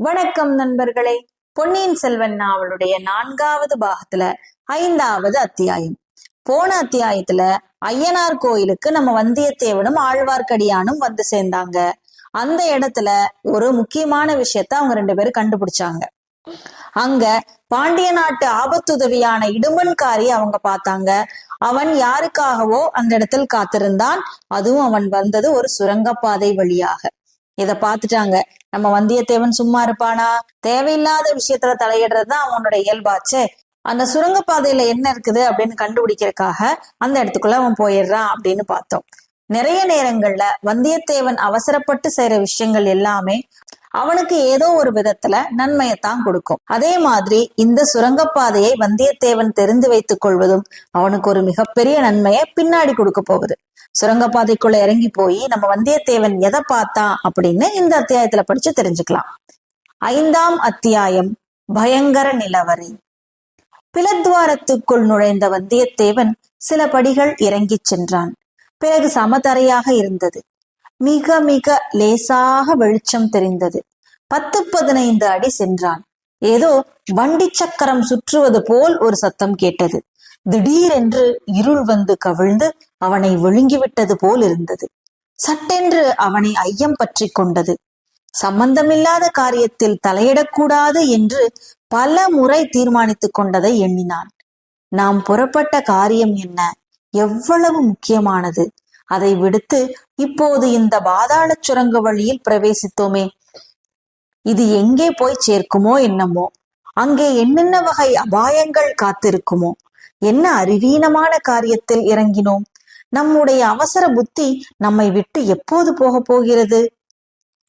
வணக்கம் நண்பர்களே. பொன்னியின் செல்வன் நாவலுடைய நான்காவது பாகத்துல ஐந்தாவது அத்தியாயம். போன அத்தியாயத்துல ஐயனார் கோயிலுக்கு நம்ம வந்தியத்தேவனும் ஆழ்வார்க்கடியானும் வந்து சேர்ந்தாங்க. அந்த இடத்துல ஒரு முக்கியமான விஷயத்த அவங்க ரெண்டு பேரும் கண்டுபிடிச்சாங்க. அங்க பாண்டிய நாட்டு ஆபத்துதவியான இடுமன்காரி அவங்க பார்த்தாங்க. அவன் யாருக்காகவோ அந்த இடத்தில் காத்திருந்தான். அதுவும் அவன் வந்தது ஒரு சுரங்கப்பாதை வழியாக. இத பாத்துட்டாங்க நம்ம வந்தியத்தேவன் சும்மா இருப்பானா? தேவையில்லாத விஷயத்துல தலையிடுறதுதான் அவனுடைய அவனோட இயல்பாச்சே அந்த சுரங்கப்பாதையில என்ன இருக்குது அப்படின்னு கண்டுபிடிக்கிறதுக்காக அந்த இடத்துக்குள்ள அவன் போயிடுறான் அப்படின்னு பார்த்தோம். நிறைய நேரங்கள்ல வந்தியத்தேவன் அவசரப்பட்டு செய்யற விஷயங்கள் எல்லாமே அவனுக்கு ஏதோ ஒரு விதத்துல நன்மையத்தான் கொடுக்கும். அதே மாதிரி இந்த சுரங்கப்பாதையை வந்தியத்தேவன் தெரிந்து வைத்துக் கொள்வதும் அவனுக்கு ஒரு மிகப்பெரிய நன்மையை பின்னாடி கொடுக்க போகுது. சுரங்கப்பாதைக்குள்ள இறங்கி போய் நம்ம வந்தியத்தேவன் எதை பார்த்தான் அப்படின்னு இந்த அத்தியாயத்துல படிச்சு தெரிஞ்சுக்கலாம். ஐந்தாம் அத்தியாயம் பயங்கர நிலவரை. பிளத்வாரத்துக்குள் நுழைந்த வந்தியத்தேவன் சில படிகள் இறங்கிச் சென்றான். பிறகு சமதரையாக இருந்தது. மிக மிக லேசாக வெளிச்சம் தெரிந்தது. பத்து பதினைந்து அடி சென்றான். ஏதோ வண்டி சக்கரம் சுற்றுவது போல் ஒரு சத்தம் கேட்டது. திடீரென்று இருள் வந்து கவிழ்ந்து அவனை விழுங்கிவிட்டது போல் இருந்தது. சட்டென்று அவனை ஐயம் பற்றி கொண்டது. சம்பந்தமில்லாத காரியத்தில் தலையிடக்கூடாது என்று பல முறை தீர்மானித்துக் கொண்டதை எண்ணினான். நாம் புறப்பட்ட காரியம் என்ன? எவ்வளவு முக்கியமானது? அதை விடுத்து இப்போது இந்த பாதாள சுரங்க வழியில் பிரவேசித்தோமே. இது எங்கே போய் சேர்க்குமோ என்னமோ. அங்கே என்னென்ன வகை அபாயங்கள் காத்திருக்குமோ. என்ன அறிவீனமான காரியத்தில் இறங்கினோம். நம்முடைய அவசர புத்தி நம்மை விட்டு எப்போது போக போகிறது?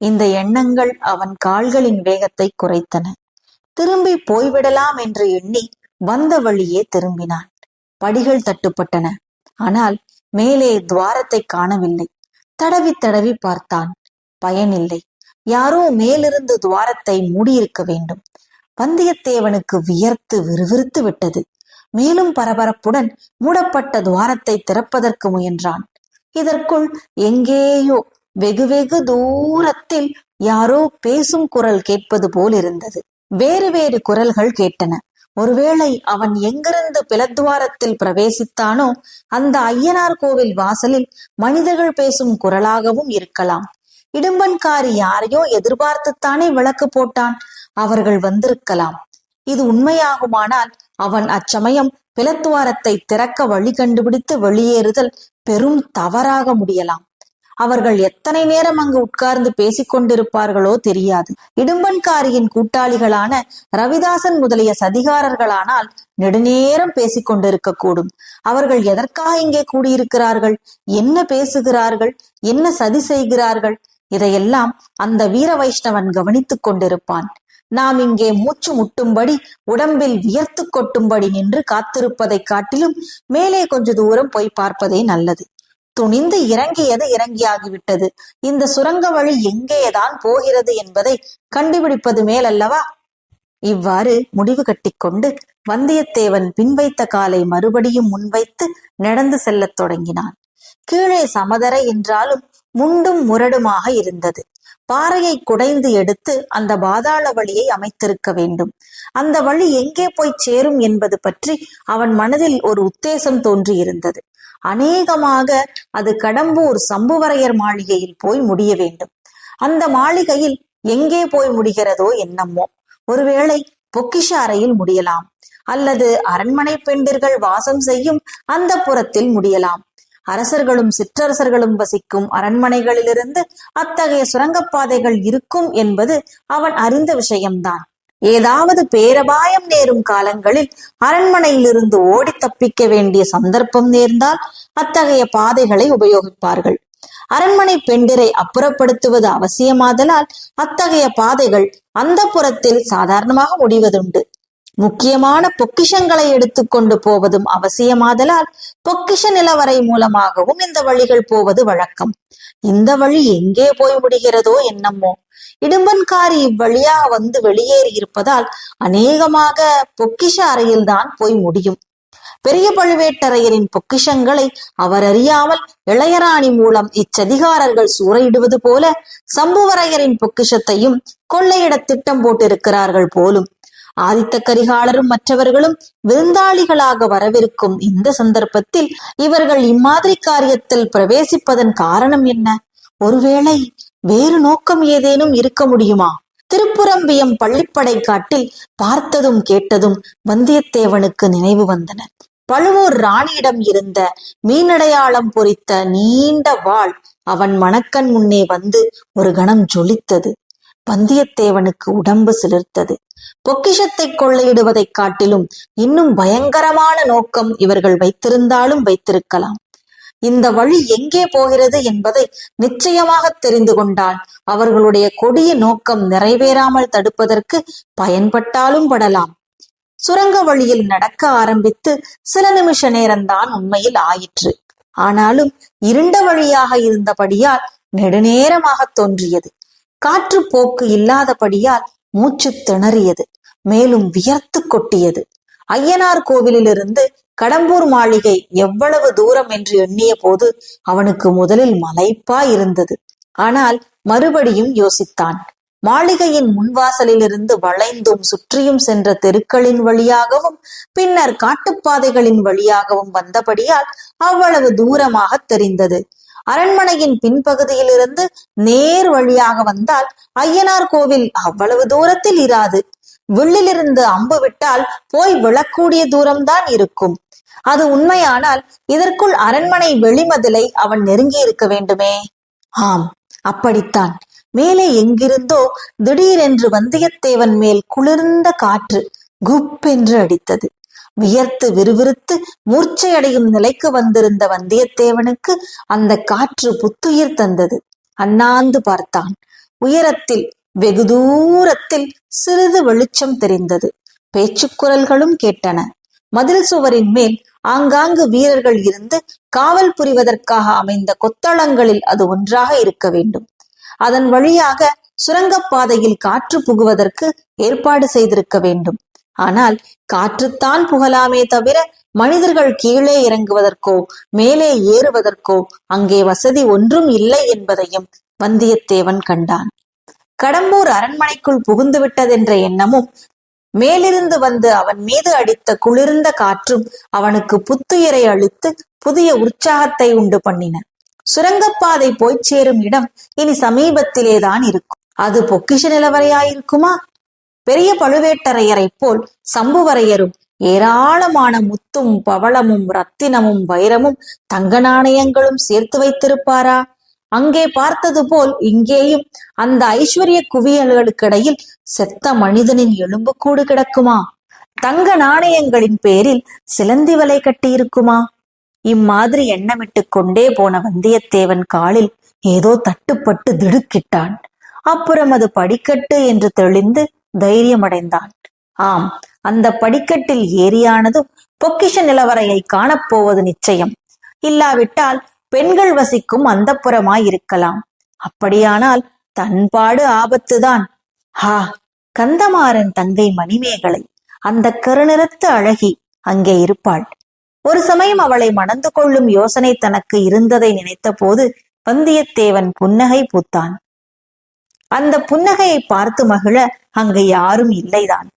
இந்த எண்ணங்கள் அவன் கால்களின் வேகத்தை குறைத்தன. திரும்பி போய்விடலாம் என்று எண்ணி வந்த வழியே திரும்பினான். படிகள் தட்டுப்பட்டன. ஆனால் மேலே துவாரத்தை காணவில்லை. தடவி தடவி பார்த்தான். பயனில்லை. யாரோ மேலிருந்து துவாரத்தை மூடியிருக்க வேண்டும். வந்தியத்தேவனுக்கு வியர்த்து விறுவிறுத்து விட்டது. மேலும் பரபரப்புடன் மூடப்பட்ட துவாரத்தை திறப்பதற்கு முயன்றான். இதற்குள் எங்கேயோ வெகு வெகு தூரத்தில் யாரோ பேசும் குரல் கேட்பது போல் இருந்தது வேறு வேறு குரல்கள் கேட்டன. ஒருவேளை அவன் எங்கிருந்து பிளத்வாரத்தில் பிரவேசித்தானோ அந்த ஐயனார் கோவில் வாசலில் மனிதர்கள் பேசும் குரலாகவும் இருக்கலாம். இடும்பன்காரி யாரையோ எதிர்பார்த்துத்தானே விளக்கு போட்டான். அவர்கள் வந்திருக்கலாம். இது உண்மையாகுமானால் அவன் அச்சமயம் பிளத்துவாரத்தை திறக்க வழி கண்டுபிடித்து வெளியேறுதல் பெரும் தவறாக முடியலாம். அவர்கள் எத்தனை நேரம் அங்கு உட்கார்ந்து பேசிக் கொண்டிருப்பார்களோ தெரியாது. இடும்பன்காரியின் கூட்டாளிகளான ரவிதாசன் முதலிய சதிகாரர்களானால் நெடுநேரம் பேசிக் கொண்டிருக்க கூடும் அவர்கள் எதற்காக இங்கே கூடியிருக்கிறார்கள்? என்ன பேசுகிறார்கள்? என்ன சதி செய்கிறார்கள்? இதையெல்லாம் அந்த வீர வைஷ்ணவன் கவனித்துக் கொண்டிருப்பான். நாம் இங்கே மூச்சு முட்டும்படி உடம்பில் வியர்த்து கொட்டும்படி நின்று காத்திருப்பதைக் காட்டிலும் மேலே கொஞ்ச தூரம் போய் பார்ப்பதே நல்லது. துணிந்து இறங்கியது இறங்கியாகிவிட்டது. இந்த சுரங்க வழி எங்கேதான் போகிறது என்பதை கண்டுபிடிப்பது மேலல்லவா? இவ்வாறு முடிவு கட்டிக்கொண்டு வந்தியத்தேவன் பின்வைத்த காலை மறுபடியும் முன்வைத்து நடந்து செல்லத் தொடங்கினான். கீழே சமதரை என்றாலும் முண்டும் முரடுமாக இருந்தது. பாறையை குடைந்து எடுத்து அந்த பாதாள வழியை அமைத்திருக்க வேண்டும். அந்த வழி எங்கே போய் சேரும் என்பது பற்றி அவன் மனதில் ஒரு உத்தேசம் தோன்றியிருந்தது. அநேகமாக அது கடம்பூர் சம்புவரையர் மாளிகையில் போய் முடிய வேண்டும். அந்த மாளிகையில் எங்கே போய் முடிகிறதோ என்னமோ. ஒருவேளை பொக்கிஷ அறையில் முடியலாம். அல்லது அரண்மனை பெண்டிர்கள் வாசம் செய்யும் அந்த புறத்தில் முடியலாம். அரசர்களும் சிற்றரசர்களும் வசிக்கும் அரண்மனைகளிலிருந்து அத்தகைய சுரங்கப்பாதைகள் இருக்கும் என்பது அவன் அறிந்த விஷயம்தான். ஏதாவது பேரபாயம் நேரும் காலங்களில் அரண்மனையிலிருந்து ஓடி தப்பிக்க வேண்டிய சந்தர்ப்பம் நேர்ந்தால் அத்தகைய பாதைகளை உபயோகிப்பார்கள். அரண்மனை பெண்டிரை அப்புறப்படுத்துவது அவசியமாதலால் அத்தகைய பாதைகள் அந்த புறத்தில் சாதாரணமாக முடிவதுண்டு. முக்கியமான பொக்கிஷங்களை எடுத்துக்கொண்டு போவதும் அவசியமாதலால் பொக்கிஷ நிலவரை மூலமாகவும் இந்த வழிகள் போவது வழக்கம். இந்த வழி எங்கே போய் முடிகிறதோ என்னமோ. இடும்பன்காரி இவ்வழியாக வந்து வெளியேறி இருப்பதால் அநேகமாக பொக்கிஷ அறையில்தான் போய் முடியும். பெரிய பழுவேட்டரையரின் பொக்கிஷங்களை அவர் அறியாமல் இளையராணி மூலம் இச்சதிகாரர்கள் சூறையிடுவது போல சம்புவரையரின் பொக்கிஷத்தையும் கொள்ளையிட திட்டம் போட்டிருக்கிறார்கள் போலும். ஆதித்த கரிகாலரும் மற்றவர்களும் விருந்தாளிகளாக வரவிருக்கும் இந்த சந்தர்ப்பத்தில் இவர்கள் இம்மாதிரி காரியத்தில் பிரவேசிப்பதன் காரணம் என்ன? ஒருவேளை வேறு நோக்கம் ஏதேனும் இருக்க முடியுமா? திருப்புரம்பியம் பள்ளிப்படை காட்டில் பார்த்ததும் கேட்டதும் வந்தியத்தேவனுக்கு நினைவு வந்தன. பழுவூர் ராணியிடம் இருந்த மீனடையாளம் பொறித்த நீண்ட வாள் அவன் மணக்கண் முன்னே வந்து ஒரு கணம் ஜொலித்தது. வந்தியத்தேவனுக்கு உடம்பு சிலிர்த்தது. பொக்கிஷத்தை கொள்ளையிடுவதைக் காட்டிலும் இன்னும் பயங்கரமான நோக்கம் இவர்கள் வைத்திருந்தாலும் வைத்திருக்கலாம். இந்த வழி எங்கே போகிறது என்பதை நிச்சயமாக தெரிந்து கொண்டால் அவர்களுடைய கொடிய நோக்கம் நிறைவேறாமல் தடுப்பதற்கு பயன்பட்டாலும் படலாம். சுரங்க வழியில் நடக்க ஆரம்பித்து சில நிமிஷ நேரம்தான் உண்மையில் ஆயிற்று. ஆனாலும் இருண்ட வழியாக இருந்தபடியால் நெடுநேரமாக தோன்றியது. காற்று போக்கு இல்லாதபடியால் மூச்சு திணறியது. மேலும் வியர்த்து கொட்டியது. ஐயனார் கோவிலிலிருந்து கடம்பூர் மாளிகை எவ்வளவு தூரம் என்று எண்ணிய போது அவனுக்கு முதலில் மலைப்பா இருந்தது. ஆனால் மறுபடியும் யோசித்தான். மாளிகையின் முன்வாசலிலிருந்து வளைந்தும் சுற்றியும் சென்ற தெருக்களின் வழியாகவும் பின்னர் காட்டுப்பாதைகளின் வழியாகவும் வந்தபடியால் அவ்வளவு தூரமாக தெரிந்தது. அரண்மனையின் பின்பகுதியிலிருந்து நேர் வழியாக வந்தால் ஐயனார் கோவில் அவ்வளவு தூரத்தில் இராது. வில்லிலிருந்து அம்பு விட்டால் போய் விழக்கூடிய தூரம்தான் இருக்கும். அது உண்மையானால் இதற்குள் அரண்மனை வெளிமதிலை அவன் நெருங்கி இருக்க வேண்டுமே. ஆம் அப்படித்தான். மேலே எங்கிருந்தோ திடீரென்று வந்தியத்தேவன் மேல் குளிர்ந்த காற்று குப்பென்று அடித்தது. வியர்த்து விறுவிறுத்து மூர்ச்சையடையும் நிலைக்கு வந்திருந்த வந்தியத்தேவனுக்கு அந்த காற்று புத்துயிர் தந்தது. அண்ணாந்து பார்த்தான். உயரத்தில் வெகு தூரத்தில் சிறிது வெளிச்சம் தெரிந்தது. பேச்சுக்குரல்களும் கேட்டன. மதில் சுவரின் மேல் ஆங்காங்கு வீரர்கள் இருந்து காவல் புரிவதற்காக அமைந்த கொத்தளங்களில் அது ஒன்றாக இருக்க வேண்டும். அதன் வழியாக சுரங்கப்பாதையில் காற்று புகுவதற்கு ஏற்பாடு செய்திருக்க வேண்டும். ஆனால் காற்றுத்தான் புகலாமே தவிர மனிதர்கள் கீழே இறங்குவதற்கோ மேலே ஏறுவதற்கோ அங்கே வசதி ஒன்றும் இல்லை என்பதையும் வந்தியத்தேவன் கண்டான். கடம்பூர் அரண்மனைக்குள் புகுந்து விட்டதென்ற எண்ணமும் மேலிருந்து வந்து அவன் மீது அடித்த குளிர்ந்த காற்றும் அவனுக்கு புத்துயிரை அளித்து புதிய உற்சாகத்தை உண்டு பண்ணின. சுரங்கப்பாதை போய்ச் சேரும் இடம் இனி சமீபத்திலேதான் இருக்கும். அது பொக்கிஷ நிலவரையாயிருக்குமா? பெரிய பழுவேட்டரையரைப் போல் சம்புவரையரும் ஏராளமான முத்தும் பவளமும் ரத்தினமும் வைரமும் தங்க நாணயங்களும் சேர்த்து வைத்திருப்பாரா? அங்கே பார்த்தது போல் இங்கேயும் அந்த ஐஸ்வர்ய குவியல்களுக்கிடையில் செத்த மனிதனின் எலும்புக்கூடு கிடக்குமா? தங்க நாணயங்களின் பேரில் சிலந்தி வலை கட்டியிருக்குமா? இம்மாதிரி எண்ணமிட்டு கொண்டே போன வந்தியத்தேவன் காலில் ஏதோ தட்டுப்பட்டு திடுக்கிட்டான். அப்புறம் அது படிக்கட்டு என்று தெளிந்து தைரியமடைந்தான். ஆம் அந்த படிக்கட்டில் ஏறியானதும் பொக்கிஷ நிலவரையை காணப்போவது நிச்சயம். இல்லாவிட்டால் பெண்கள் வசிக்கும் அந்தப்புறமாய் இருக்கலாம். அப்படியானால் தன்பாடு ஆபத்துதான். ஹா கந்தமாறன் தங்கை மணிமேகலை அந்த கருநிறத்து அழகி அங்கே இருப்பாள். ஒரு சமயம் அவளை மணந்து கொள்ளும் யோசனை தனக்கு இருந்ததை நினைத்த போது வந்தியத்தேவன் புன்னகை பூத்தான். அந்த புன்னகையை பார்த்து மகிழ அங்கு யாரும் இல்லைதான்.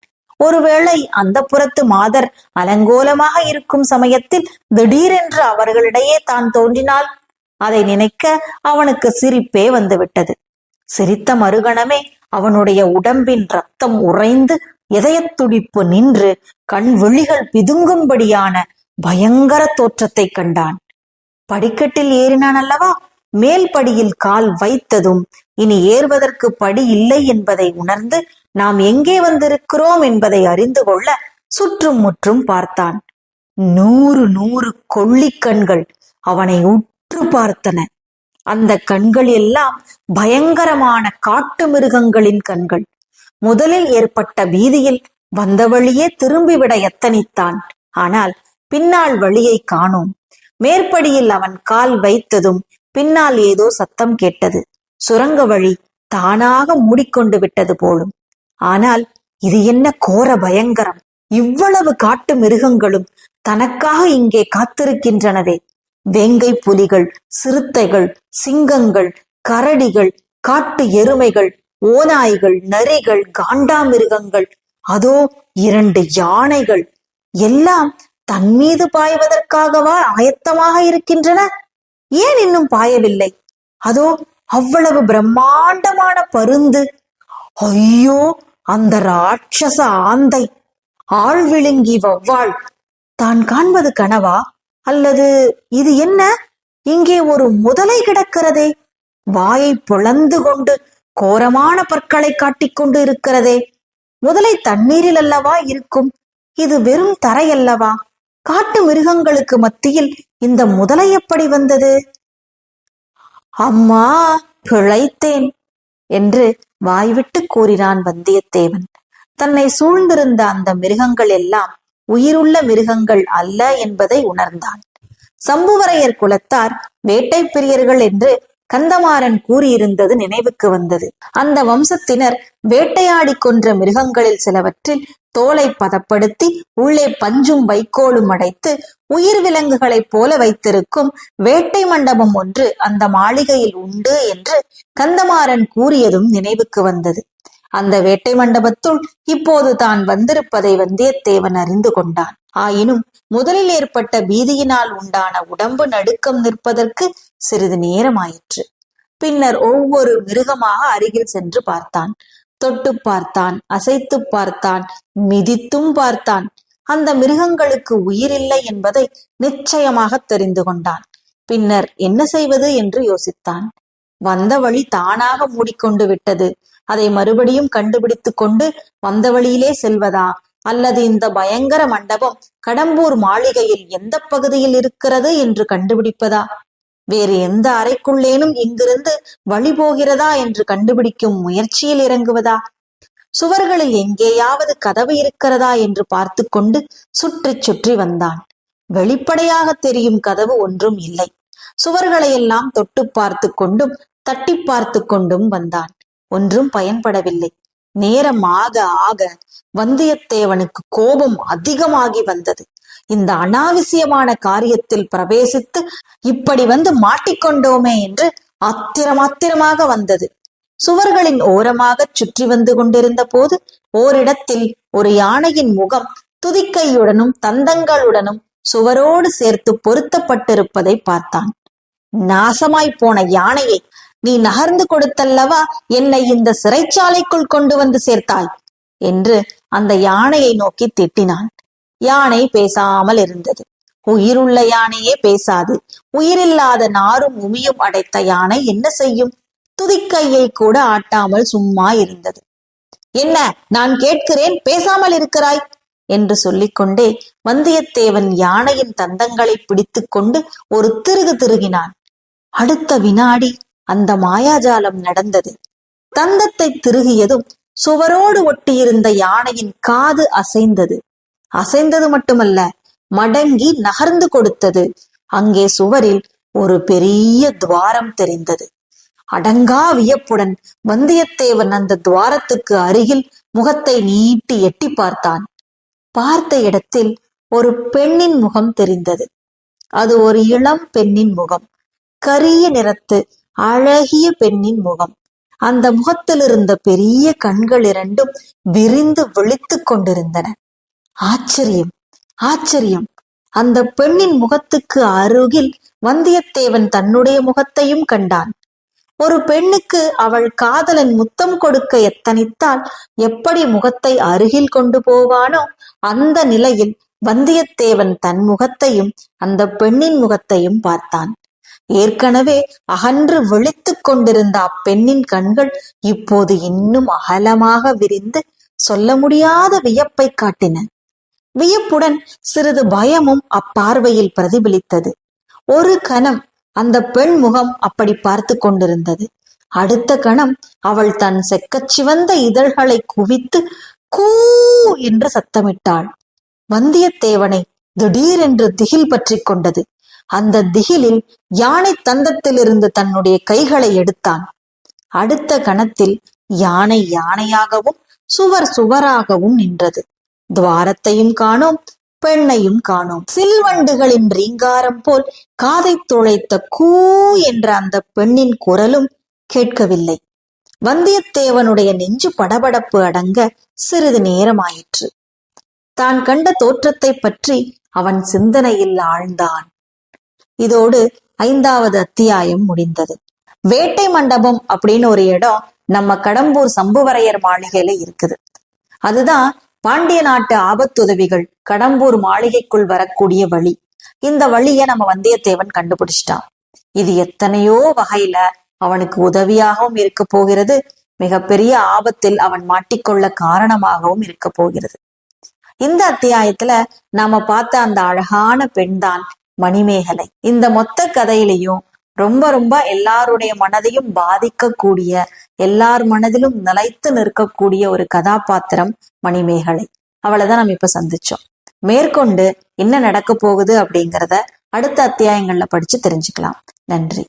ஒருவேளை அந்த புறத்து மாதர் அலங்கோலமாக இருக்கும் சமயத்தில் திடீரென்று அவர்களிடையே தான் தோன்றினால் அதை நினைக்க அவனுக்கு சிரிப்பே வந்துவிட்டது. சிரித்த மறுகணமே அவனுடைய உடம்பின் ரத்தம் உறைந்து இதயத்துடிப்பு நின்று கண் விழிகள் பிதுங்கும்படியான பயங்கர தோற்றத்தை கண்டான். படிக்கட்டில் ஏறினான் அல்லவா? மேல் படியில் கால் வைத்ததும் இனி ஏறுவதற்கு படி இல்லை என்பதை உணர்ந்து நாம் எங்கே வந்திருக்கிறோம் என்பதை அறிந்து கொள்ள சுற்றும் முற்றும் பார்த்தான். நூறு நூறு கொள்ளிக்கண்கள் அவனை உற்று பார்த்தன. அந்த கண்கள் எல்லாம் பயங்கரமான காட்டு மிருகங்களின் கண்கள். முதலில் ஏற்பட்ட பீதியில் வந்த வழியே திரும்பிவிட எத்தனித்தான். ஆனால் பின்னால் வழியை காணோம். மேற்படியில் அவன் கால் வைத்ததும் பின்னால் ஏதோ சத்தம் கேட்டது. சுரங்க வழி தானாக மூடிக்கொண்டு விட்டது போலும். ஆனால் இது என்ன கோர பயங்கரம்? இவ்வளவு காட்டு மிருகங்களும் தனக்காக இங்கே காத்திருக்கின்றனவே. வேங்கை புலிகள் சிறுத்தைகள் சிங்கங்கள் கரடிகள் காட்டு எருமைகள் ஓநாய்கள் நரிகள் காண்டாமிருகங்கள் அதோ இரண்டு யானைகள். எல்லாம் தன் மீது பாய்வதற்காகவா ஆயத்தமாக இருக்கின்றன? ஏன் இன்னும் பாயவில்லை? அதோ அவ்வளவு பிரம்மாண்டமான பருந்து. ஐயோ! அந்த ராட்சச ஆந்தை. ஆள் விழுங்கி வவ்வாள் தான் காண்பது கனவா? அல்லது இது என்ன? இங்கே ஒரு முதலை கிடக்கிறதே. வாயை பிளந்து கொண்டு கோரமான பற்களை காட்டிக்கொண்டு இருக்கிறதே. முதலை தண்ணீரில் அல்லவா இருக்கும்? இது வெறும் தரை அல்லவா? காட்டு மிருகங்களுக்கு மத்தியில் இந்த முதலை எப்படி வந்தது? அம்மா பிழைத்தேன் என்று வாய்விட்டு கூறினான் வந்தியத்தேவன். தன்னை சூழ்ந்திருந்த அந்த மிருகங்கள் எல்லாம் உயிருள்ள மிருகங்கள் அல்ல என்பதை உணர்ந்தான். சம்புவரையர் குலத்தார் வேட்டை பிரியர்கள் என்று கந்தமாறன் கூறியிருந்தது நினைவுக்கு வந்தது. அந்த வம்சத்தினர் வேட்டையாடி கொன்ற மிருகங்களில் சிலவற்றில் தோலை பதப்படுத்தி உள்ளே பஞ்சும் வைக்கோலும் அடைத்து உயிர் விலங்குகளைப் போல வைத்திருக்கும் வேட்டை மண்டபம் ஒன்று அந்த மாளிகையில் உண்டு என்று கந்தமாறன் கூறியதும் நினைவுக்கு வந்தது. அந்த வேட்டை மண்டபத்துள் இப்போது தான் வந்திருப்பதை வந்தியத்தேவன் அறிந்து கொண்டான். ஆயினும் முதலில் ஏற்பட்ட பீதியினால் உண்டான உடம்பு நடுக்கம் நிற்பதற்கு சிறிது நேரமாயிற்று. பின்னர் ஒவ்வொரு மிருகமாக அருகில் சென்று பார்த்தான். தொட்டு பார்த்தான் அசைத்து பார்த்தான் மிதித்தும் பார்த்தான். அந்த மிருகங்களுக்கு உயிரில்லை என்பதை நிச்சயமாக தெரிந்து கொண்டான். பின்னர் என்ன செய்வது என்று யோசித்தான். வந்த வழி தானாக மூடிக்கொண்டு விட்டது. அதை மறுபடியும் கண்டுபிடித்து கொண்டு வந்த வழியிலே செல்வதா? அல்லது இந்த பயங்கர மண்டபம் கடம்பூர் மாளிகையில் எந்த பகுதியில் இருக்கிறது என்று கண்டுபிடிப்பதா? வேறு எந்த அறைக்குள்ளேனும் இங்கிருந்து வழி போகிறதா என்று கண்டுபிடிக்கும் முயற்சியில் இறங்குவதா? சுவர்களில் எங்கேயாவது கதவு இருக்கிறதா என்று பார்த்து கொண்டு சுற்றி சுற்றி வந்தான். வெளிப்படையாக தெரியும் கதவு ஒன்றும் இல்லை. சுவர்களையெல்லாம் தொட்டு பார்த்து கொண்டும் தட்டி பார்த்து கொண்டும் வந்தான். ஒன்றும் பயன்படவில்லை. நேரம் ஆக ஆக வந்தியத்தேவனுக்கு கோபம் அதிகமாகி வந்தது. இந்த அனாவசியமான காரியத்தில் பிரவேசித்து இப்படி வந்து மாட்டிக்கொண்டோமே என்று ஆத்திரமாத்திரமாக வந்தது. சுவர்களின் ஓரமாக சுற்றி வந்து கொண்டிருந்த போது ஓரிடத்தில் ஒரு யானையின் முகம் துதிக்கையுடனும் தந்தங்களுடனும் சுவரோடு சேர்த்து பொருத்தப்பட்டிருப்பதை பார்த்தான். நாசமாய் போன யானையை நீ நகர்ந்து கொடுத்தல்லவா என்னை இந்த சிறைச்சாலைக்குள் கொண்டு வந்து சேர்த்தாய்? என்று அந்த யானையை நோக்கி திட்டினான். யானை பேசாமல் இருந்தது. உயிருள்ள யானையே பேசாது. உயிரில்லாத நாரும் உமியும் அடைத்த யானை என்ன செய்யும்? துதிக்கையை கூட ஆட்டாமல் சும்மா இருந்தது. என்ன நான் கேட்கிறேன் பேசாமல் இருக்கிறாய்? என்று சொல்லிக்கொண்டே வந்தியத்தேவன் யானையின் தந்தங்களை பிடித்துக் கொண்டு ஒரு திருகு திருகினான். அடுத்த வினாடி அந்த மாயாஜாலம் நடந்தது. தந்தத்தை திருகியதும் சுவரோடு ஒட்டியிருந்த யானையின் காது அசைந்தது. அசைந்தது மட்டுமல்ல மடங்கி நகர்ந்து கொடுத்தது. அங்கே சுவரில் ஒரு பெரிய துவாரம் தெரிந்தது. அடங்கா வியப்புடன் வந்தியத்தேவன் அந்த துவாரத்துக்கு அருகில் முகத்தை நீட்டி எட்டி பார்த்தான். பார்த்த இடத்தில் ஒரு பெண்ணின் முகம் தெரிந்தது. அது ஒரு இளம் பெண்ணின் முகம். கரிய நிறத்து அழகிய பெண்ணின் முகம். அந்த முகத்தில் இருந்த பெரிய கண்கள் இரண்டும் விரிந்து விழித்துக் கொண்டிருந்தன. ஆச்சரியம் ஆச்சரியம். அந்த பெண்ணின் முகத்துக்கு அருகில் வந்தியத்தேவன் தன்னுடைய முகத்தையும் கண்டான். ஒரு பெண்ணுக்கு அவள் காதலன் முத்தம் கொடுக்க எத்தனித்தால் எப்படி முகத்தை அருகில் கொண்டு போவானோ அந்த நிலையில் வந்தியத்தேவன் தன் முகத்தையும் அந்த பெண்ணின் முகத்தையும் பார்த்தான். ஏற்கனவே அகன்று விழித்துக் கொண்டிருந்த அப்பெண்ணின் கண்கள் இப்போது இன்னும் அகலமாக விரிந்து சொல்ல முடியாத வியப்பை காட்டின. வியப்புடன் சிறிது பயமும் அப்பார்வையில் பிரதிபலித்தது. ஒரு கணம் அந்த பெண் முகம் அப்படி பார்த்து கொண்டிருந்தது. அடுத்த கணம் அவள் தன் செக்கச்சிவந்த இதழ்களை குவித்து கூ என்று சத்தமிட்டாள். வந்தியத்தேவனை திடீரென்று திகில் பற்றி கொண்டது. அந்த திகிலில் யானை தந்தத்திலிருந்து தன்னுடைய கைகளை எடுத்தான். அடுத்த கணத்தில் யானை யானையாகவும் சுவர் சுவராகவும் நின்றது. துவாரத்தையும் காணோம் பெண்ணையும் காணோம். சில்வண்டுகளின் ரீங்காரம் போல் காதை துளைத்த கூ என்ற அந்த பெண்ணின் குரலும் கேட்கவில்லை. வந்தியத்தேவனுடைய நெஞ்சு படபடப்பு அடங்க சிறிது நேரமாயிற்று. தான் கண்ட தோற்றத்தை பற்றி அவன் சிந்தனையில் ஆழ்ந்தான். இதோடு ஐந்தாவது அத்தியாயம் முடிந்தது. வேட்டை மண்டபம் அப்படின்னு ஒரு இடம் நம்ம கடம்பூர் சம்புவரையர் மாளிகையில இருக்குது. அதுதான் பாண்டிய நாட்டு ஆபத்துதவிகள் கடம்பூர் மாளிகைக்குள் வரக்கூடிய வழி. இந்த வழியை நம்ம வந்தியத்தேவன் கண்டுபிடிச்சிட்டான். இது எத்தனையோ வகையில அவனுக்கு உதவியாகவும் இருக்க போகிறது. மிகப்பெரிய ஆபத்தில் அவன் மாட்டிக்கொள்ள காரணமாகவும் இருக்க போகிறது. இந்த அத்தியாயத்துல நாம பார்த்த அந்த அழகான பெண்தான் மணிமேகலை. இந்த மொத்த கதையிலையும் ரொம்ப ரொம்ப எல்லாருடைய மனதையும் பாதிக்கக்கூடிய எல்லார் மனதிலும் நிலைத்து நிற்கக்கூடிய ஒரு கதாபாத்திரம் மணிமேகலை. அவளைதான் நம்ம இப்ப சந்திச்சோம். மேற்கொண்டு என்ன நடக்க போகுது அப்படிங்கிறத அடுத்த அத்தியாயங்கள்ல படிச்சு தெரிஞ்சுக்கலாம். நன்றி.